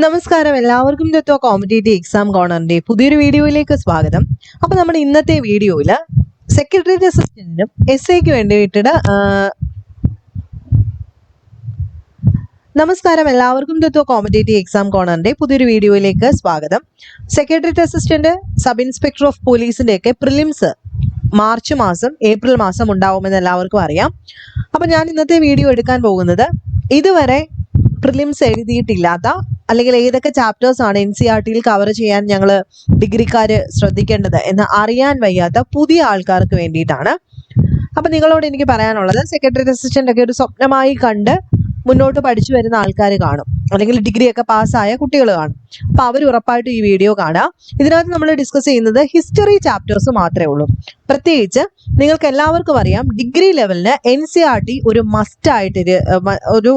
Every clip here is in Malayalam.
നമസ്കാരം. എല്ലാവർക്കും തത്വ കോമ്പറ്റേറ്റീവ് എക്സാം കോർണറിന്റെ പുതിയൊരു വീഡിയോയിലേക്ക് സ്വാഗതം. അപ്പൊ നമ്മുടെ ഇന്നത്തെ വീഡിയോയിൽ സെക്രട്ടേറിയറ്റ് അസിസ്റ്റന്റിനും എസ് ഐക്ക് വേണ്ടിയിട്ട് നമസ്കാരം. എല്ലാവർക്കും തത്വ കോമ്പറ്റേറ്റീവ് എക്സാം കോർണറിന്റെ പുതിയൊരു വീഡിയോയിലേക്ക് സ്വാഗതം. Secretariat assistant sub inspector of പോലീസിന്റെ ഒക്കെ പ്രിലിംസ് മാർച്ച് മാസം ഏപ്രിൽ മാസം ഉണ്ടാവുമെന്ന് എല്ലാവർക്കും അറിയാം. അപ്പൊ ഞാൻ ഇന്നത്തെ വീഡിയോ എടുക്കാൻ പോകുന്നത് ഇതുവരെ പ്രിലിംസ് എഴുതിയിട്ടില്ലാത്ത അല്ലെങ്കിൽ ഏതൊക്കെ ചാപ്റ്റേഴ്സ് ആണ് എൻ സി ആർ ടിയിൽ കവർ ചെയ്യാൻ ഞങ്ങൾ ഡിഗ്രിക്കാർ ശ്രദ്ധിക്കേണ്ടത് എന്ന് അറിയാൻ വയ്യാത്ത പുതിയ ആൾക്കാർക്ക് വേണ്ടിയിട്ടാണ്. അപ്പൊ നിങ്ങളോട് എനിക്ക് പറയാനുള്ളത് സെക്രട്ടറി അസിസ്റ്റന്റ് ഒക്കെ ഒരു സ്വപ്നമായി കണ്ട് മുന്നോട്ട് പഠിച്ചു വരുന്ന ആൾക്കാർ കാണും. അല്ലെങ്കിൽ ഡിഗ്രി ഒക്കെ പാസ്സായ കുട്ടികൾ കാണും. അപ്പൊ അവർ ഉറപ്പായിട്ടും ഈ വീഡിയോ കാണുക. ഇതിനകത്ത് നമ്മൾ ഡിസ്കസ് ചെയ്യുന്നത് ഹിസ്റ്ററി ചാപ്റ്റേഴ്സ് മാത്രമേ ഉള്ളൂ. പ്രത്യേകിച്ച് നിങ്ങൾക്ക് എല്ലാവർക്കും അറിയാം ഡിഗ്രി ലെവലിന് എൻ സി ആർ ടി ഒരു മസ്റ്റായിട്ട് ഒരു,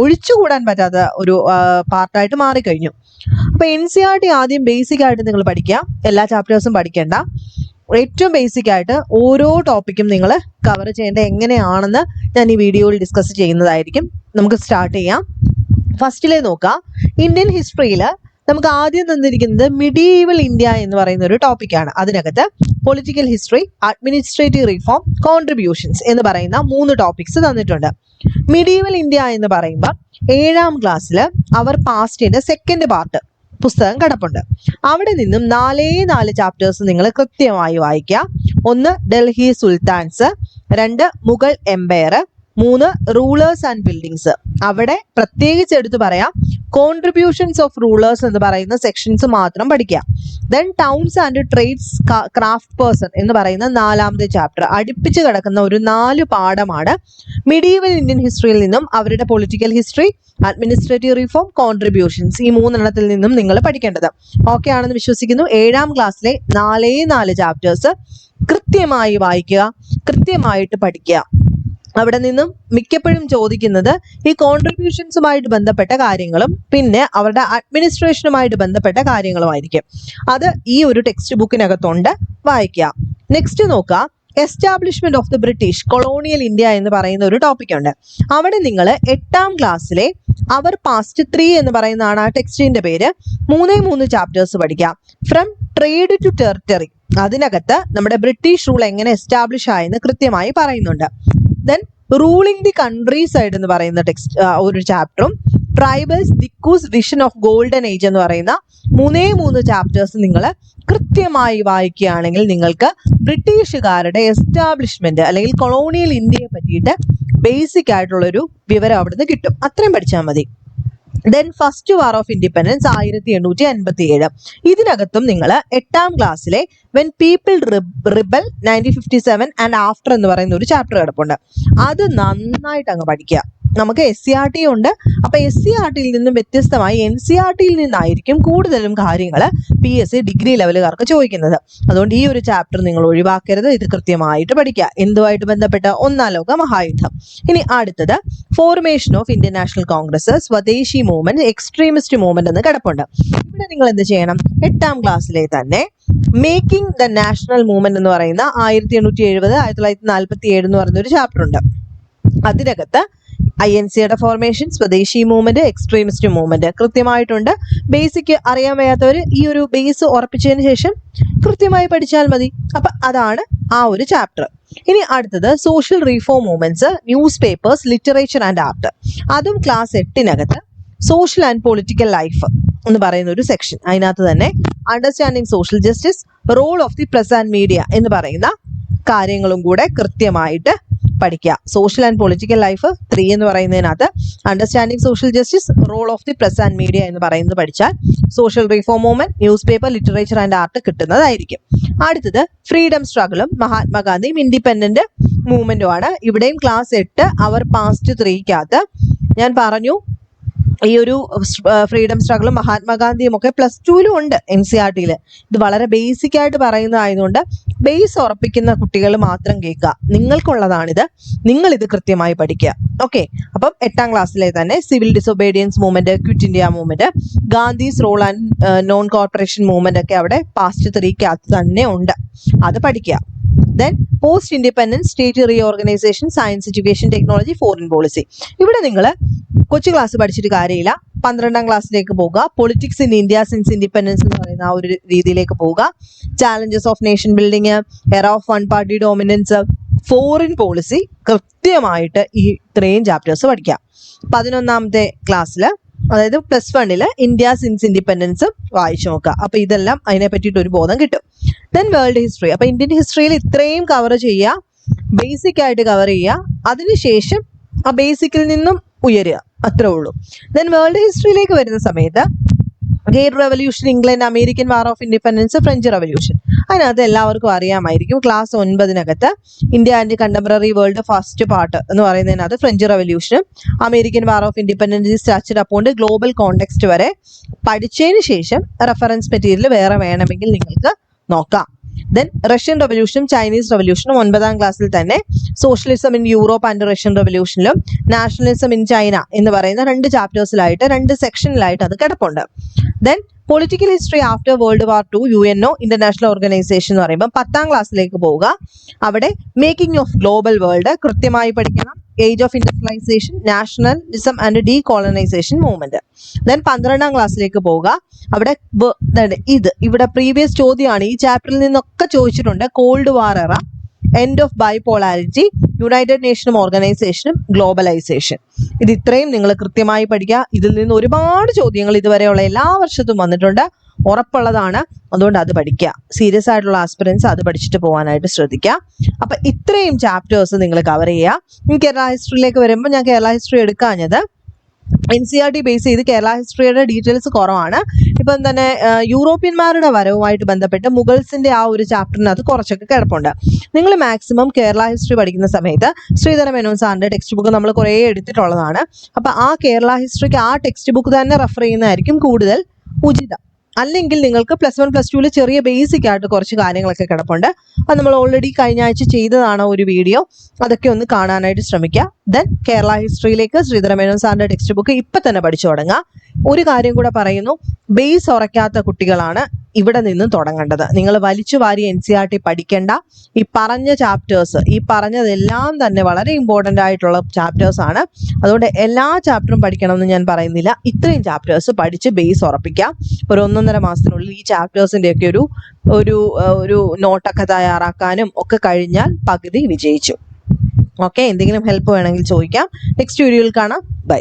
ഒഴിച്ചുകൂടാൻ പറ്റാത്ത ഒരു പാർട്ടായിട്ട് മാറിക്കഴിഞ്ഞു. അപ്പൊ എൻ സി ആർ ടി ആദ്യം ബേസിക് ആയിട്ട് നിങ്ങൾ പഠിക്കുക. എല്ലാ ചാപ്റ്റേഴ്സും പഠിക്കേണ്ട. ഏറ്റവും ബേസിക് ആയിട്ട് ഓരോ ടോപ്പിക്കും നിങ്ങൾ കവർ ചെയ്യേണ്ട എങ്ങനെയാണെന്ന് ഞാൻ ഈ വീഡിയോയിൽ ഡിസ്കസ് ചെയ്യുന്നതായിരിക്കും. നമുക്ക് സ്റ്റാർട്ട് ചെയ്യാം. ഫസ്റ്റിലെ നോക്കാം. ഇന്ത്യൻ ഹിസ്റ്ററിയിൽ നമുക്ക് ആദ്യം തന്നിരിക്കുന്നത് മിഡീവൽ ഇന്ത്യ എന്ന് പറയുന്ന ഒരു ടോപ്പിക്കാണ് അതിനകത്ത് political history administrative reform contributions എന്ന് പറയുന്ന മൂന്ന് ടോപ്പിക്സ് തന്നിട്ടുണ്ട്. മിഡീവൽ ഇന്ത്യ എന്ന് പറയുമ്പോൾ ഏഴാം ക്ലാസ്സിൽ അവർ പാസ്റ്റിന്റെ സെക്കൻഡ് പാർട്ട് പുസ്തകം കിടപ്പുണ്ട്. അവിടെ നിന്നും നാലേ നാല് ചാപ്റ്റേഴ്സ് നിങ്ങൾ കൃത്യമായി വായിക്കുക. ഒന്ന് ഡൽഹി സുൽത്താൻസ് രണ്ട് മുഗൾ എംപയർ മൂന്ന് റൂളേഴ്സ് ആൻഡ് ബിൽഡിങ്സ് അവിടെ പ്രത്യേകിച്ച് എടുത്തു പറയാം കോൺട്രിബ്യൂഷൻസ് ഓഫ് റൂളേഴ്സ് എന്ന് പറയുന്ന സെക്ഷൻസ് മാത്രം പഠിക്കുക. Then towns and trades craft person എന്ന് പറയുന്ന നാലാമത്തെ ചാപ്റ്റർ അടുപ്പിച്ച് കിടക്കുന്ന ഒരു നാല് പാഠമാണ് മിഡീവൽ ഇന്ത്യൻ ഹിസ്റ്ററിയിൽ നിന്നും അവരുടെ political history administrative reform contributions ഈ മൂന്നെണ്ണത്തിൽ നിന്നും നിങ്ങൾ പഠിക്കേണ്ടത്. ഓക്കെ ആണെന്ന് വിശ്വസിക്കുന്നു. ഏഴാം ക്ലാസ്സിലെ നാലേ നാല് ചാപ്റ്റേഴ്സ് കൃത്യമായി വായിക്കുക കൃത്യമായിട്ട് പഠിക്കുക. അവിടെ നിന്നും മിക്കപ്പോഴും ചോദിക്കുന്നത് ഈ കോൺട്രിബ്യൂഷൻസുമായിട്ട് ബന്ധപ്പെട്ട കാര്യങ്ങളും പിന്നെ അവരുടെ അഡ്മിനിസ്ട്രേഷനുമായിട്ട് ബന്ധപ്പെട്ട കാര്യങ്ങളുമായിരിക്കും. അത് ഈ ഒരു ടെക്സ്റ്റ് ബുക്കിനകത്തുണ്ട് വായിക്കുക. നെക്സ്റ്റ് നോക്കുക. Establishment of the British colonial India എന്ന് പറയുന്ന ഒരു ടോപ്പിക് ഉണ്ട്. അവിടെ നിങ്ങൾ എട്ടാം ക്ലാസ്സിലെ അവർ പാസ്റ്റ് ത്രീ എന്ന് പറയുന്നതാണ് ആ ടെക്സ്റ്റിന്റെ പേര്. മൂന്നേ മൂന്ന് ചാപ്റ്റേഴ്സ് പഠിക്കാം ഫ്രം ട്രേഡ് ടു ടെറിട്ടറി അതിനകത്ത് നമ്മുടെ ബ്രിട്ടീഷ് റൂൾ എങ്ങനെ എസ്റ്റാബ്ലിഷ് ആയെന്ന് കൃത്യമായി പറയുന്നുണ്ട്. Then ruling the countryside എന്ന് പറയുന്ന ടെക്സ്റ്റ് ഒരു ചാപ്റ്ററും tribals dikus vision of golden age എന്ന് പറയുന്ന മൂന്നേ മൂന്ന് ചാപ്റ്റേഴ്സ് നിങ്ങൾ കൃത്യമായി വായിക്കുകയാണെങ്കിൽ നിങ്ങൾക്ക് ബ്രിട്ടീഷുകാരുടെ എസ്റ്റാബ്ലിഷ്മെന്റ് അല്ലെങ്കിൽ കൊളോണിയൽ ഇന്ത്യയെ പറ്റിയിട്ട് ബേസിക് ആയിട്ടുള്ളൊരു വിവരം അവിടുന്ന് കിട്ടും. അത്രയും പഠിച്ചാൽ മതി. Then first war of independence ആയിരത്തി എണ്ണൂറ്റി അൻപത്തി ഏഴ് ഇതിനകത്തും നിങ്ങൾ എട്ടാം ക്ലാസ്സിലെ when people rebel nineteen fifty seven and after എന്ന് പറയുന്ന ഒരു ചാപ്റ്റർ കിടപ്പുണ്ട്. അത് നന്നായിട്ട് അങ്ങ് പഠിക്കുക നമുക്ക് എസ് സി ആർ ടി ഉണ്ട്. അപ്പൊ എസ് സി ആർ ടിയിൽ നിന്നും വ്യത്യസ്തമായി എൻ സി ആർ ടിയിൽ നിന്നായിരിക്കും കൂടുതലും കാര്യങ്ങൾ പി എസ് സി ഡിഗ്രി ലെവലുകാർക്ക് ചോദിക്കുന്നത്. അതുകൊണ്ട് ഈ ഒരു ചാപ്റ്റർ നിങ്ങൾ ഒഴിവാക്കരുത്. ഇത് കൃത്യമായിട്ട് പഠിക്കുക. എന്തുമായിട്ട് ബന്ധപ്പെട്ട ഒന്നാം ലോക മഹായുദ്ധം. ഇനി അടുത്തത് formation of Indian National Congress swadeshi movement extremist movement എന്ന് കിടപ്പുണ്ട്. ഇവിടെ നിങ്ങൾ എന്ത് ചെയ്യണം? എട്ടാം ക്ലാസ്സിലെ തന്നെ മേക്കിംഗ് ദ നാഷണൽ മൂവ്മെന്റ് എന്ന് പറയുന്ന ആയിരത്തി എണ്ണൂറ്റി എഴുപത് ആയിരത്തി തൊള്ളായിരത്തി നാൽപ്പത്തി ഏഴ് എന്ന് പറയുന്ന ഒരു ചാപ്റ്റർ ഉണ്ട്. അതിനകത്ത് ഐ എൻ സിയുടെ formation swadeshi movement extremist movement കൃത്യമായിട്ടുണ്ട്. Basic അറിയാൻ വയ്യാത്തവർ ഈ ഒരു ബേസ് ഉറപ്പിച്ചതിന് ശേഷം കൃത്യമായി പഠിച്ചാൽ മതി. അപ്പൊ അതാണ് ആ ഒരു ചാപ്റ്റർ ഇനി അടുത്തത് social reform movements newspapers literature and art അതും ക്ലാസ് എട്ടിനകത്ത് സോഷ്യൽ ആൻഡ് പൊളിറ്റിക്കൽ ലൈഫ് എന്ന് പറയുന്ന ഒരു സെക്ഷൻ അതിനകത്ത് തന്നെ understanding social justice role of the press and media എന്ന് പറയുന്ന കാര്യങ്ങളും കൂടെ കൃത്യമായിട്ട് പഠിക്കുക. Social and political life three എന്ന് പറയുന്നതിനകത്ത് understanding social justice role of the press and media എന്ന് പറയുന്നത് പഠിച്ചാൽ social reform movement newspaper literature and art കിട്ടുന്നതായിരിക്കും. അടുത്തത് ഫ്രീഡം സ്ട്രഗിളും മഹാത്മാഗാന്ധിയും ഇൻഡിപെൻഡന്റ് മൂവ്മെന്റുമാണ് ഇവിടെയും ക്ലാസ് എട്ട് അവർ പാസ്റ്റ് ത്രീക്കകത്ത് ഞാൻ പറഞ്ഞു ഈ ഒരു ഫ്രീഡം സ്ട്രഗിളും മഹാത്മാഗാന്ധിയും ഒക്കെ പ്ലസ് ടുവിലും ഉണ്ട് എൻ സി ആർ ടിയിൽ ഇത് വളരെ ബേസിക് ആയിട്ട് പറയുന്നതായതുകൊണ്ട് ബേസ് ഉറപ്പിക്കുന്ന കുട്ടികൾ മാത്രം കേൾക്കുക. നിങ്ങൾക്കുള്ളതാണിത്. നിങ്ങൾ ഇത് കൃത്യമായി പഠിക്കുക. ഓക്കെ? അപ്പം എട്ടാം ക്ലാസ്സിലെ തന്നെ civil disobedience movement quit India movement Gandhi's role and non corporation movement ഒക്കെ അവിടെ പാസ്റ്റ് ത്രീക്കകത്ത് തന്നെ ഉണ്ട്. അത് പഠിക്കുക. Then post independence state reorganisation science education technology foreign policy ഇവിടെ നിങ്ങൾ കൊച്ചു ക്ലാസ് പഠിച്ചിട്ട് കാര്യമില്ല. പന്ത്രണ്ടാം ക്ലാസ്സിലേക്ക് പോവുക. Politics in India since independence എന്ന് പറയുന്ന ആ ഒരു രീതിയിലേക്ക് പോവുക. Challenges of nation building era of one party dominance foreign policy കൃത്യമായിട്ട് ഈ ഇത്രയും ചാപ്റ്റേഴ്സ് പഠിക്കാം പതിനൊന്നാമത്തെ ക്ലാസ്സിൽ അതായത് പ്ലസ് വണ്ണിൽ ഇന്ത്യ സിൻസ് ഇൻഡിപെൻഡൻസ് വായിച്ചു നോക്കുക. അപ്പൊ ഇതെല്ലാം അതിനെ പറ്റിയിട്ട് ഒരു ബോധം കിട്ടും. ദെൻ വേൾഡ് ഹിസ്റ്ററി അപ്പൊ ഇന്ത്യൻ ഹിസ്റ്ററിയിൽ ഇത്രയും കവർ ചെയ്യുക. ബേസിക് ആയിട്ട് കവർ ചെയ്യുക. അതിനുശേഷം ആ ബേസിക്കിൽ നിന്നും ഉയരുക. അത്രേ ഉള്ളൂ. ദെൻ വേൾഡ് ഹിസ്റ്ററിയിലേക്ക് വരുന്ന സമയത്ത് gate revolution England American war of independence French revolution അതിനകത്ത് എല്ലാവർക്കും അറിയാമായിരിക്കും. Class ഒൻപതിനകത്ത് India and contemporary world first part എന്ന് പറയുന്നതിനകത്ത് ഫ്രഞ്ച് റെവല്യൂഷനും അമേരിക്കൻ വാർ ഓഫ് ഇൻഡിപെൻഡൻസ് സ്റ്റാച്ചഡ് അപ്പോണ്ട് ഗ്ലോബൽ കോണ്ടെക്സ്റ്റ് വരെ. പഠിച്ചതിന് ശേഷം റെഫറൻസ് മെറ്റീരിയൽ വേറെ വേണമെങ്കിൽ നിങ്ങൾക്ക് നോക്കാം. ദെൻ റഷ്യൻ റവല്യൂഷനും ചൈനീസ് റവല്യൂഷനും ഒൻപതാം ക്ലാസ്സിൽ തന്നെ socialism in Europe and Russian റവല്യൂഷനിലും nationalism in China എന്ന് പറയുന്ന രണ്ട് ചാപ്റ്റേഴ്സിലായിട്ട് രണ്ട് സെക്ഷനിലായിട്ട് അത് കിടപ്പുണ്ട്. Then political history after world war two U N O international organisation എന്ന് പറയുമ്പോൾ പത്താം ക്ലാസ്സിലേക്ക് പോവുക. അവിടെ മേക്കിംഗ് ഓഫ് ഗ്ലോബൽ വേൾഡ് കൃത്യമായി പഠിക്കണം. Age of industrialisation nationalism and decolonisation movement then പന്ത്രണ്ടാം ക്ലാസ്സിലേക്ക് പോവുക. അവിടെ ഇത്. ഇവിടെ പ്രീവിയസ് ചോദ്യമാണ്. ഈ ചാപ്റ്ററിൽ നിന്നൊക്കെ ചോദിച്ചിട്ടുണ്ട്. Cold war era end of bipolarity united നേഷനും ഓർഗനൈസേഷനും ഗ്ലോബലൈസേഷൻ ഇത് ഇത്രയും നിങ്ങൾ കൃത്യമായി പഠിക്കുക. ഇതിൽ നിന്ന് ഒരുപാട് ചോദ്യങ്ങൾ ഇതുവരെയുള്ള എല്ലാ വർഷത്തും വന്നിട്ടുണ്ട്. ഉറപ്പുള്ളതാണ്. അതുകൊണ്ട് അത് പഠിക്കുക. സീരിയസ് ആയിട്ടുള്ള ആസ്പിറൻസ് അത് പഠിച്ചിട്ട് പോകാനായിട്ട് ശ്രദ്ധിക്കുക. അപ്പൊ ഇത്രയും ചാപ്റ്റേഴ്സ് നിങ്ങൾ കവർ ചെയ്യുക. ഇനി കേരള ഹിസ്റ്ററിയിലേക്ക് വരുമ്പോൾ ഞാൻ Kerala history എടുക്കാഞ്ഞത് N C R T base ചെയ്ത് കേരള ഹിസ്റ്ററിയുടെ ഡീറ്റെയിൽസ് കുറവാണ്. ഇപ്പം തന്നെ യൂറോപ്യന്മാരുടെ വരവുമായിട്ട് ബന്ധപ്പെട്ട് മുഗൾസിന്റെ ആ ഒരു ചാപ്റ്ററിനകത്ത് കുറച്ചൊക്കെ കിടപ്പുണ്ട്. നിങ്ങൾ മാക്സിമം കേരള ഹിസ്റ്ററി പഠിക്കുന്ന സമയത്ത് ശ്രീധര മേനോൻ സാറിന്റെ ടെക്സ്റ്റ് ബുക്ക് നമ്മൾ കുറേ എടുത്തിട്ടുള്ളതാണ്. അപ്പൊ ആ കേരള ഹിസ്റ്ററിക്ക് ആ ടെക്സ്റ്റ് ബുക്ക് തന്നെ റെഫർ ചെയ്യുന്നതായിരിക്കും കൂടുതൽ ഉചിതം. അല്ലെങ്കിൽ നിങ്ങൾക്ക് പ്ലസ് വൺ പ്ലസ് ടുവിൽ ചെറിയ ബേസിക് ആയിട്ട് കുറച്ച് കാര്യങ്ങളൊക്കെ കിടപ്പുണ്ട്. അത് നമ്മൾ ഓൾറെഡി കഴിഞ്ഞ ആഴ്ച ചെയ്തതാണ് ഒരു വീഡിയോ അതൊക്കെ ഒന്ന് കാണാനായിട്ട് ശ്രമിക്കുക. ദെൻ കേരള ഹിസ്റ്ററിയിലേക്ക് ശ്രീധരമേനോൻ സാറിന്റെ ടെക്സ്റ്റ് ബുക്ക് ഇപ്പൊ തന്നെ പഠിച്ചു തുടങ്ങുക ഒരു കാര്യം കൂടെ പറയുന്നു. ബേസ് ഉറയ്ക്കാത്ത കുട്ടികളാണ് ഇവിടെ നിന്ന് തുടങ്ങേണ്ടത്. നിങ്ങൾ വലിച്ചു വാരി എൻ സി ആർ ടി പഠിക്കേണ്ട. ഈ പറഞ്ഞ ചാപ്റ്റേഴ്സ് ഈ പറഞ്ഞതെല്ലാം തന്നെ വളരെ ഇമ്പോർട്ടന്റ് ആയിട്ടുള്ള ചാപ്റ്റേഴ്സ് ആണ്. അതുകൊണ്ട് എല്ലാ ചാപ്റ്ററും പഠിക്കണമെന്ന് ഞാൻ പറയുന്നില്ല. ഇത്രയും ചാപ്റ്റേഴ്സ് പഠിച്ച് ബേസ് ഉറപ്പിക്കാം. ഒരു ഒന്നൊന്നര മാസത്തിനുള്ളിൽ ഈ ചാപ്റ്റേഴ്സിന്റെ ഒക്കെ ഒരു ഒരു ഒരു നോട്ടൊക്കെ തയ്യാറാക്കാനും ഒക്കെ കഴിഞ്ഞാൽ പകുതി വിജയിച്ചു. ഓക്കെ എന്തെങ്കിലും ഹെൽപ്പ് വേണമെങ്കിൽ ചോദിക്കാം. നെക്സ്റ്റ് വീഡിയോയിൽ കാണാം. ബൈ